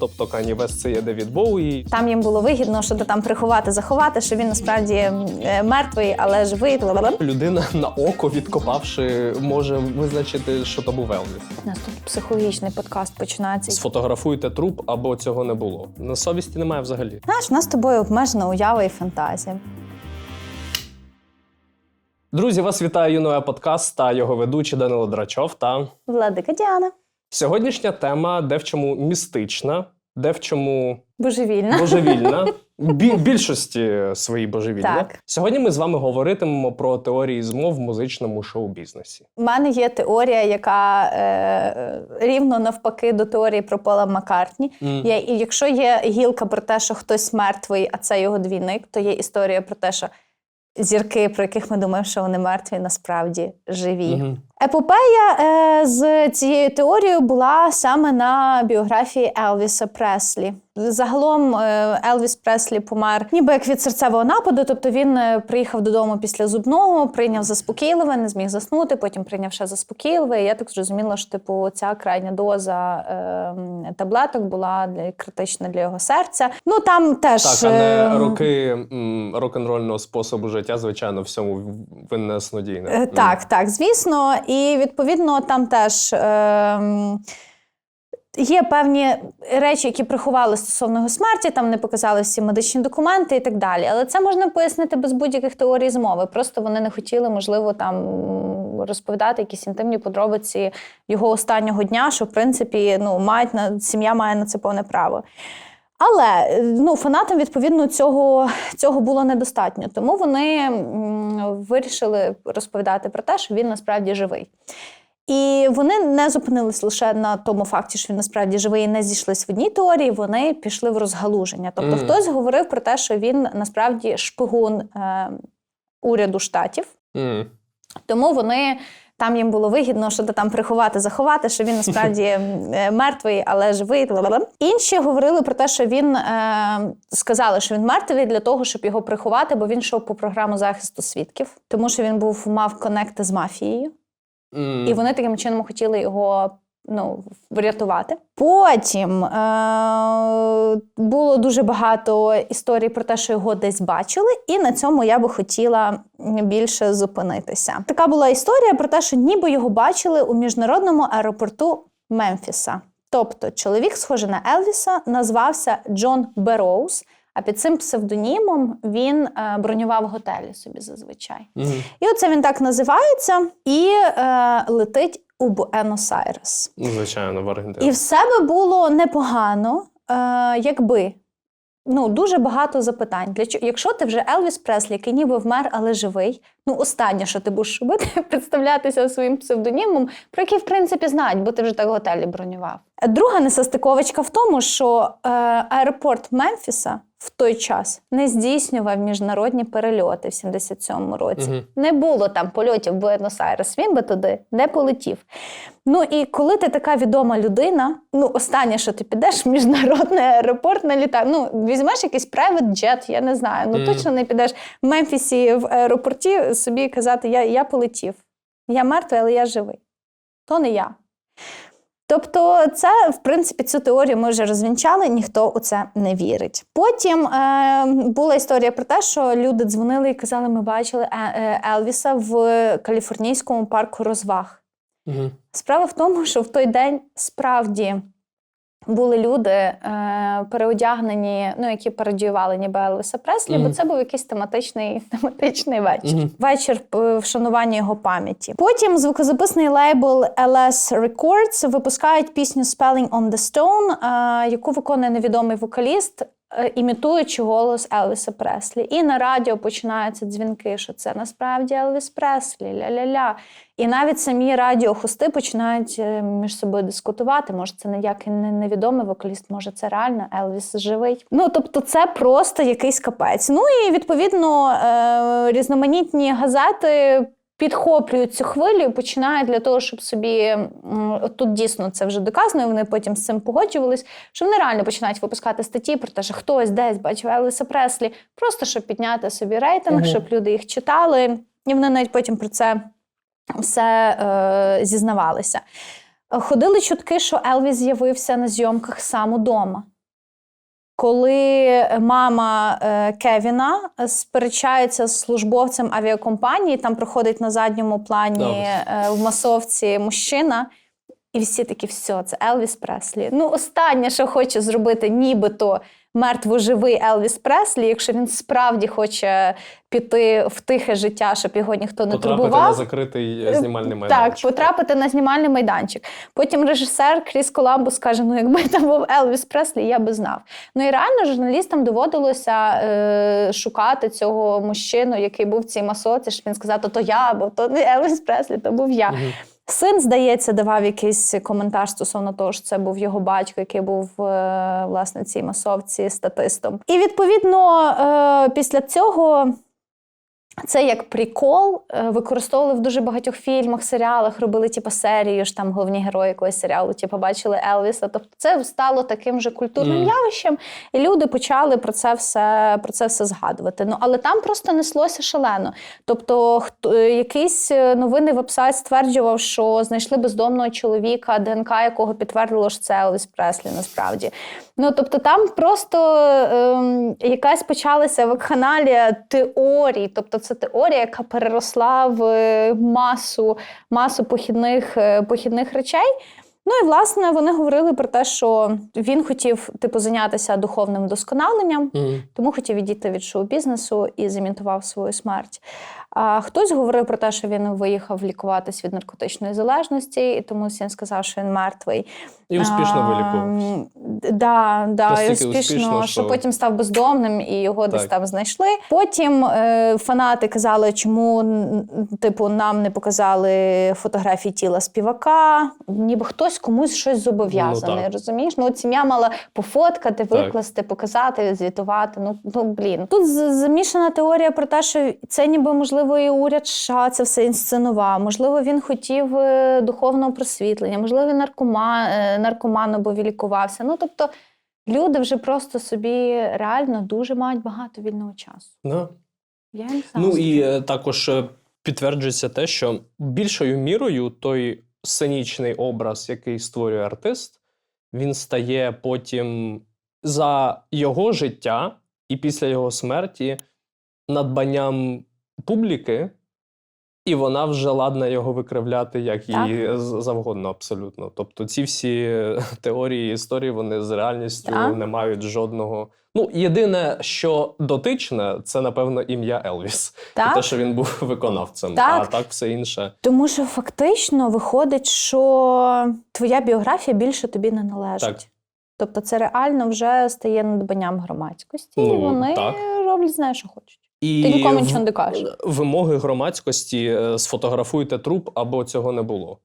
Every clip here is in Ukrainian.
Тобто Кані Вест це є Девід Боуї. Там їм було вигідно, що там приховати, заховати, що він насправді е, мертвий, але живий. Людина на око відкопавши може визначити, що то був Елвіс. У нас тут психологічний подкаст починається. Сфотографуйте труп або цього не було. На совісті немає взагалі. Знаєш, у нас з тобою обмежена уява і фантазія. Друзі, вас вітає юноя подкаст та його ведучий Данило Драчов. Та Владика Діана. Сьогоднішня тема де в чому містична, де в чому Божевільна. божевільна. Бі- більшості своїй божевільна. Так. Сьогодні ми з вами говоритимемо про теорії змов в музичному шоу-бізнесі. У мене є теорія, яка е, рівно навпаки до теорії про Пола Маккартні. Є, і якщо є гілка про те, що хтось мертвий, а це його двійник, то є історія про те, що зірки, про яких ми думаємо, що вони мертві, насправді живі. Мгм. Епопея е, з цією теорією була саме на біографії Елвіса Преслі. Загалом е, Елвіс Преслі помер ніби як від серцевого нападу. Тобто він е, приїхав додому після зубного, прийняв заспокійливе, не зміг заснути, потім прийняв ще заспокійливе. І я так зрозуміла, що типу ця крайня доза е, таблеток була для критична для його серця. Ну там теж Так, а не е, роки м, рок-н-рольного способу життя, звичайно, всьому винне снодійне. Так, так, звісно. І відповідно там теж. ем, Є певні речі, які приховали стосовно його смерті, там не показали всі медичні документи і так далі. Але це можна пояснити без будь-яких теорій змови. Просто вони не хотіли, можливо, там розповідати якісь інтимні подробиці його останнього дня, що в принципі ну, мають на сім'я має на це повне право. Але е, ну, фанатам відповідно цього, цього було недостатньо. Тому вони вирішили розповідати про те, що він насправді живий. І вони не зупинились лише на тому факті, що він насправді живий і не зійшлись в одній теорії. Вони пішли в розгалуження. Тобто, Мгм. хтось говорив про те, що він насправді шпигун е, уряду штатів. М. Тому вони там їм було вигідно, що там приховати, заховати, що він насправді е, мертвий, але живий. бла-бла-бла. Інші говорили про те, що він е, сказали, що він мертвий для того, щоб його приховати, бо він йшов по програму захисту свідків, тому що він був мав конекти з мафією, mm. і вони таким чином хотіли його. Ну, врятувати. Потім е- було дуже багато історій про те, що його десь бачили, і на цьому я би хотіла більше зупинитися. Така була історія про те, що ніби його бачили у міжнародному аеропорту Мемфіса. Тобто, чоловік, схожий на Елвіса, назвався Джон Бероуз, а під цим псевдонімом він е, бронював готелі собі зазвичай. Мгм. І оце він так називається і е, летить у Буенос-Айрес. Ну, Звичайно, в Аргентині. І в себе було непогано, е, якби. Ну, дуже багато запитань. Для чого? Якщо ти вже Елвіс Преслі, який ніби вмер, але живий, ну останнє, що ти будеш робити, представлятися своїм псевдонімом, про який, в принципі, знають, бо ти вже так готелі бронював. Друга несостиковочка в тому, що е, аеропорт Мемфіса в той час не здійснював міжнародні перельоти в 77-му році. Мгм. Не було там польотів Буенос-Айрес, він би туди не полетів. Ну і коли ти така відома людина, ну останнє, що ти підеш в міжнародний аеропорт на літак, ну візьмеш якийсь private jet, я не знаю. Ну Мгм. точно не підеш в Мемфісі в аеропорті собі казати, я, я полетів. Я мертвий, але я живий. То не я. Тобто, це, в принципі, цю теорію ми вже розвінчали, ніхто у це не вірить. Потім е, була історія про те, що люди дзвонили і казали, ми бачили Е- е, Елвіса в каліфорнійському парку розваг. Мгм. Справа в тому, що в той день справді були люди е, переодягнені, ну які пародіювали ніби Елвіса Преслі, бо це був якийсь тематичний, тематичний вечір. Мгм. Вечір е, вшанування його пам'яті. Потім звукозаписний лейбл LS Records випускають пісню Spelling on the Stone, е, яку виконує невідомий вокаліст. Е, Імітуючи голос Елвіса Преслі. І на радіо починаються дзвінки, що це насправді Елвіс Преслі, ля-ля-ля. І навіть самі радіохости починають е, між собою дискутувати. Може, це ніякий не- невідомий вокаліст, може, це реально Елвіс живий. Ну тобто, це просто якийсь капець. Ну і відповідно е, різноманітні газети. Підхоплюють цю хвилю і починають для того, щоб собі от тут дійсно це вже доказано. і Вони потім з цим погоджувались. Що вони реально починають випускати статті про те, що хтось десь бачив Елвіса Преслі, просто щоб підняти собі рейтинг, Мгм. щоб люди їх читали. І вони навіть потім про це все е, зізнавалися. Ходили чутки, що Елвіс з'явився на зйомках сам удома. Коли мама е, Кевіна сперечається з службовцем авіакомпанії, там проходить на задньому плані е, в масовці мужчина, і всі такі, все, це Елвіс Преслі. Ну, останнє, що хоче зробити, нібито мертво-живий Елвіс Преслі, якщо він справді хоче піти в тихе життя, щоб його ніхто не Потрапити турбував. на закритий е, знімальний Так, потрапити на знімальний майданчик. Потім режисер Кріс Коламбус каже: ну якби там був Елвіс Преслі, я би знав. Ну і реально журналістам доводилося е, шукати цього мужчину, який був в цій масоці, щоб він сказав, то, то я, бо то не Елвіс Преслі, то був я. Мгм. Син, здається, давав якийсь коментар стосовно того, що це був його батько, який був е, власне цій масовці статистом. І відповідно е, після цього. Це як прикол е, використовували в дуже багатьох фільмах, серіалах, робили типу, серію ж там головні герої якогось серіалу, типу, бачили Елвіса. Тобто це стало таким же культурним Мгм. явищем, і люди почали про це все про це все згадувати. Ну але там просто неслося шалено. Тобто, хто е, якийсь е, новинний вебсайт стверджував, що знайшли бездомного чоловіка, ДНК якого підтвердило, що це Елвіс Преслі насправді. Ну тобто там просто ем, якась почалася вакханалія теорій. Тобто, це теорія, яка переросла в е, масу, масу похідних, е, похідних речей. Ну і власне вони говорили про те, що він хотів типу зайнятися духовним вдосконаленням, Мгм. тому хотів відійти від шоу-бізнесу і зімітував свою смерть. А хтось говорив про те, що він виїхав лікуватись від наркотичної залежності, і тому він сказав, що він мертвий. І успішно вилікувався. Да, да, і успішно, успішно, що що- потім став бездомним і його десь там знайшли. Потім е, фанати казали, чому типу нам не показали фотографії тіла співака, ніби хтось комусь щось зобов'язаний. Ну, розумієш? Ну, от сім'я мала пофоткати, викласти, показати, звітувати. Ну, ну блін. Тут замішана теорія про те, що це ніби можливо і уряд США це все інсценував. Можливо, він хотів е, духовного просвітлення, можливо, він наркома, е, наркоман бо лікувався. Ну тобто. Люди вже просто собі реально дуже мають багато вільного часу. Да. Я не знаю. Ну і е, також підтверджується те, що більшою мірою той сценічний образ, який створює артист, він стає потім за його життя і після його смерті надбанням публіки, і вона вже ладна його викривляти як їй з- завгодно, абсолютно. Тобто, ці всі е, теорії історії вони з реальністю Так. не мають жодного. Ну, єдине, що дотичне, це напевно ім'я Елвіс. І те, що він був виконавцем, Так. а так все інше. Тому що фактично виходить, що твоя біографія більше тобі не належить. Так. Тобто це реально вже стає надбанням громадськості, і Ну, вони так. роблять, знаєш, що хочуть. І Ти нікому нічого не кажеш. Вимоги громадськості е, сфотографуйте труп або цього не було.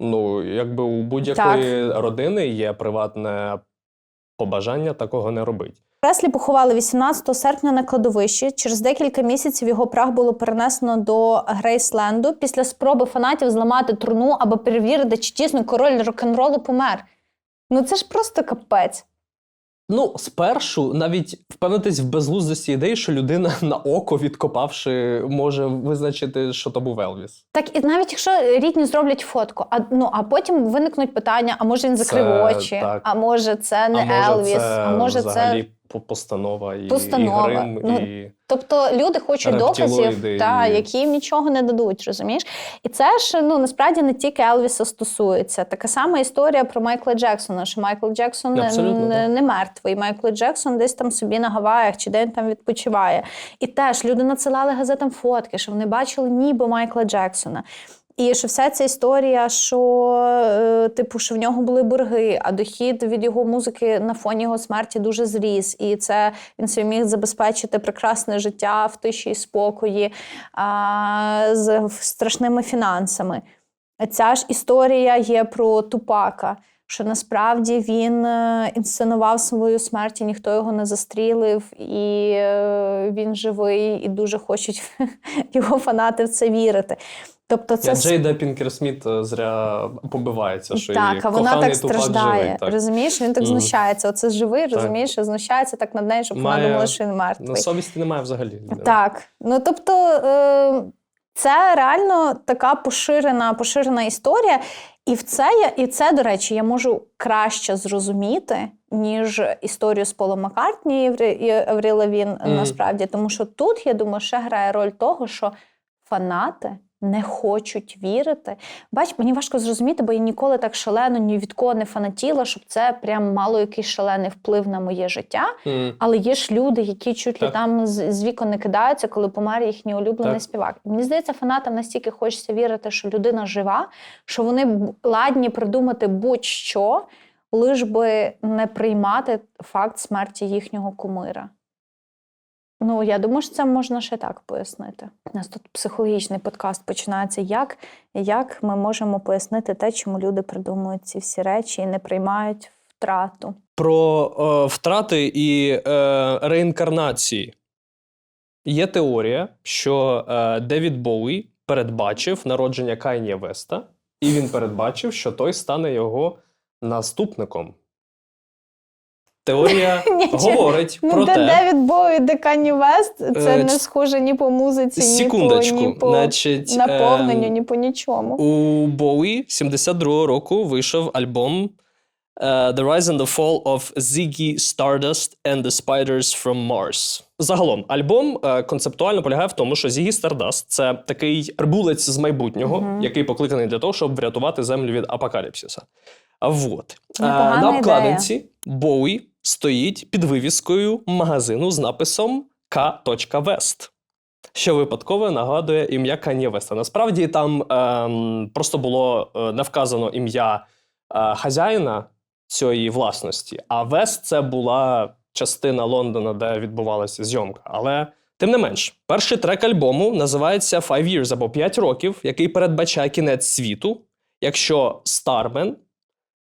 Ну, якби у будь-якої родини є приватне побажання такого не робити. Преслі поховали 18 серпня на кладовищі. Через декілька місяців його прах було перенесено до Грейсленду після спроби фанатів зламати труну, аби перевірити, чи дійсно король рок-н-ролу помер. Ну це ж просто капець. Ну, спершу навіть впевнитись в безглуздості ідеї, що людина на око відкопавши, може визначити, що то був Елвіс. Так, і навіть якщо рідні зроблять фотку, а ну а потім виникнуть питання: а може він закрив Це очі, так. а може це не а може, Елвіс, це а може це. Постанова і, Постанова. і грим, Ну, і Тобто люди хочуть доказів, та, які їм нічого не дадуть, розумієш? І це ж ну насправді не тільки Елвіса стосується. Така сама історія про Майкла Джексона, що Майкл Джексон не, не, не мертвий. Майкл Джексон десь там собі на Гаваях чи де він там відпочиває. І теж люди надсилали газетам фотки, що вони бачили ніби Майкла Джексона. І що вся ця історія, що е, типу, що в нього були борги, а дохід від його музики на фоні його смерті дуже зріс. І це він собі міг забезпечити прекрасне життя в тиші і спокої а, з страшними фінансами. Ця ж історія є про Тупака. Що насправді він е, інсценував свою смерть, і ніхто його не застрілив, і е, він живий, і дуже хочуть його фанати в це вірити. Тобто, це Я Джейда Пінкер Сміт е, зря побивається, що так, її а вона так страждає. живий. Так. Розумієш, він так знущається. Оце живий, Так. розумієш, знущається так над нею, щоб вона думала, що він мертвий. На совісті немає взагалі. Так. Ну тобто, це реально така поширена, поширена історія. І в це я, і це, до речі, я можу краще зрозуміти, ніж історію з Полом Маккартні і Аврі- Лавін, Мгм. насправді. Тому що тут, я думаю, ще грає роль того, що фанати не хочуть вірити. Бач, мені важко зрозуміти, бо я ніколи так шалено ні від кого не фанатіла, щоб це прям мало якийсь шалений вплив на моє життя. М. Але є ж люди, які чуть ли там з, з вікон не кидаються, коли помер їхній улюблений Так. співак. Мені здається, фанатам настільки хочеться вірити, що людина жива, що вони ладні придумати будь-що, лиш би не приймати факт смерті їхнього кумира. Ну, я думаю, що це можна ще так пояснити. У нас тут психологічний подкаст починається. Як, як ми можемо пояснити те, чому люди придумують ці всі речі і не приймають втрату? Про е, втрати і е, реінкарнації. Є теорія, що е, Девід Боуі передбачив народження Кайнія Веста, і він передбачив, що той стане його наступником. Теорія говорить Ну, про де те. Девід Боуі, де Кані Вест, це Е, не схоже ні по музиці, Секундочку, ні по, ні по значить, наповненню, ем, ні по нічому. У Боуі 72-го року вийшов альбом е, The Rise and the Fall of Ziggy Stardust and the Spiders from Mars. Загалом, альбом е, концептуально полягає в тому, що Ziggy Stardust – це такий прибулець з майбутнього, Мгм. який покликаний для того, щоб врятувати землю від апокаліпсиса. А вот. Непогана на обкладинці Боуі стоїть під вивіскою магазину з написом K.West що випадково нагадує ім'я Кан'є Веста. Насправді там ем, просто було е, не вказано ім'я е, хазяїна цієї власності, а Вест це була частина Лондона, де відбувалася зйомка. Але тим не менш, перший трек альбому називається Five Years або 5 років, який передбачає кінець світу, якщо Стармен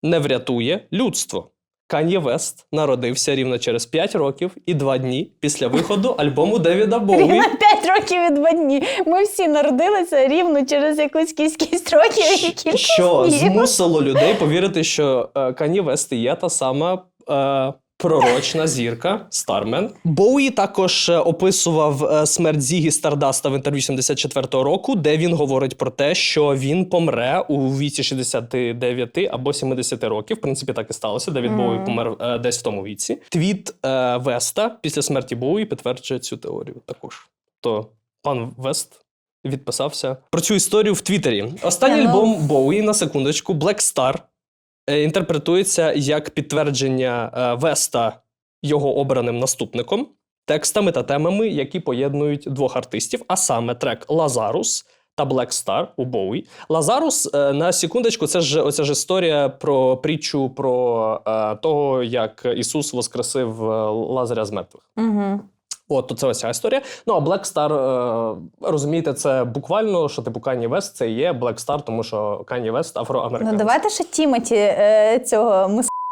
не врятує людство. Кан'є Вест народився рівно через 5 років і 2 дні після виходу альбому Девіда Боуі. Рівно 5 років і 2 дні. Ми всі народилися рівно через якусь кількість років і кількість що днів. змусило людей повірити, що Кані Вест є та сама е, пророчна зірка Стармен. Боуї також е, описував е, смерть Зігі Стардаста в інтерв'ю 74-го року, де він говорить про те, що він помре у віці 69 або 70 років. В принципі, так і сталося. Девід Мгм. Боуї помер е, десь в тому віці. Твіт е, Веста після смерті Боуї підтверджує цю теорію також. То пан Вест відписався про цю історію в Твіттері. Останній Ні, альбом Боуї на секундочку Black Star інтерпретується як підтвердження е, Веста його обраним наступником, текстами та темами, які поєднують двох артистів, а саме трек Лазарус. Та Black Star у Боуі. Лазарус е, на секундочку, це ж оця ж історія про притчу про е, того, як Ісус воскресив е, Лазаря з мертвих. Угу. От, то це ось ця історія. Ну а Black Star, е, розумієте, це буквально, що типу Kanye West це є Black Star, тому що Kanye West афроамериканець. Ну давайте ще Тімоті цього цього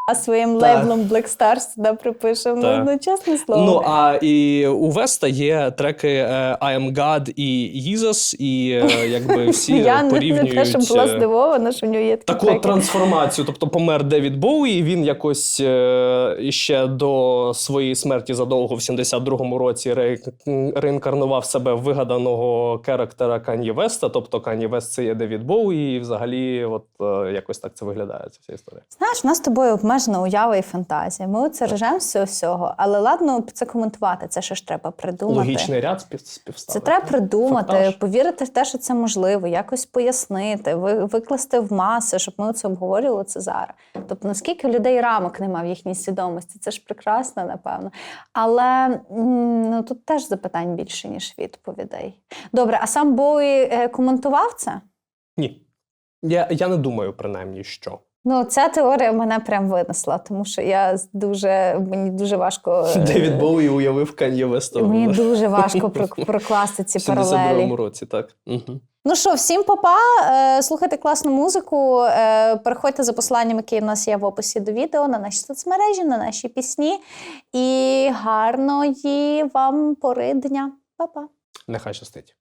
муска своїм Так. лейблом Black Stars сюди припишемо. Так. Ну, ну, чесне слово. Ну а і у Веста є треки е, I am God і Jesus, і е, якби всі я не, порівнюють. не те, що була е, здивована, що в нього є такі Таку треки. трансформацію, тобто помер Девід Боуї, і він якось е, іще до своєї смерті задовго в 72-му році ре, реінкарнував себе вигаданого керактера Кан'є Веста. Тобто Кан'є Вест це є Девід Боуї, і взагалі, от якось так це виглядає ця вся історія. Знаєш, у нас з тобою обмежена уява і фантазія. Ми з цього всього, але ладно це коментувати. Це ще ж треба придумати. Логічний ряд спів, Це треба придумати, Фактаж. повірити в те, що це можливо, якось пояснити, викласти в маси, щоб ми це обговорювали це зараз. Тобто, наскільки людей рамок нема в їхній свідомості, це ж прекрасно, напевно. Але ну, тут теж запитань більше, ніж відповідей. Добре, а сам Боуї е, коментував це? Ні. Я, я не думаю, принаймні, що. Ну, ця теорія мене прям винесла, тому що я дуже мені дуже важко. е, Девід Боуї уявив Кан'є Веста Мені дуже важко прокласти ці паралелі. 72-му році, так. Угу. Ну що, всім папа. Е, Слухайте класну музику. е, Переходьте за посиланням, які в нас є в описі до відео, на наші соцмережі, на наші пісні. І гарної вам пори дня. Па-па. Нехай щастить.